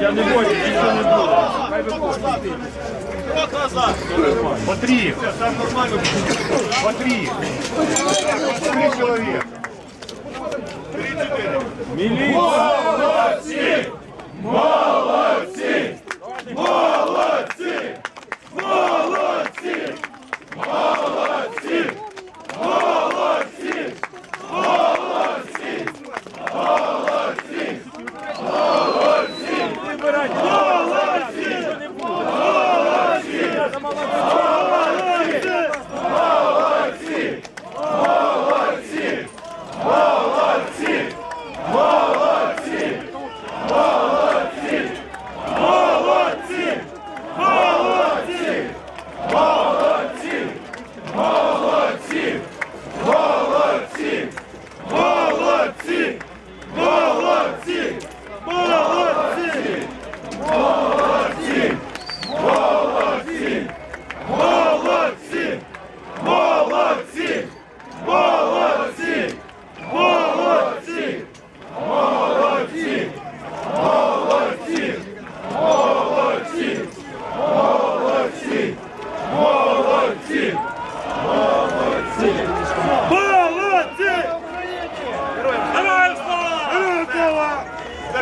Я не боюсь, нічого не буде. Хай назад. По три. Там. По три. Три чоловіка. Три-чотири. Міліція!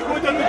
보여줬는데.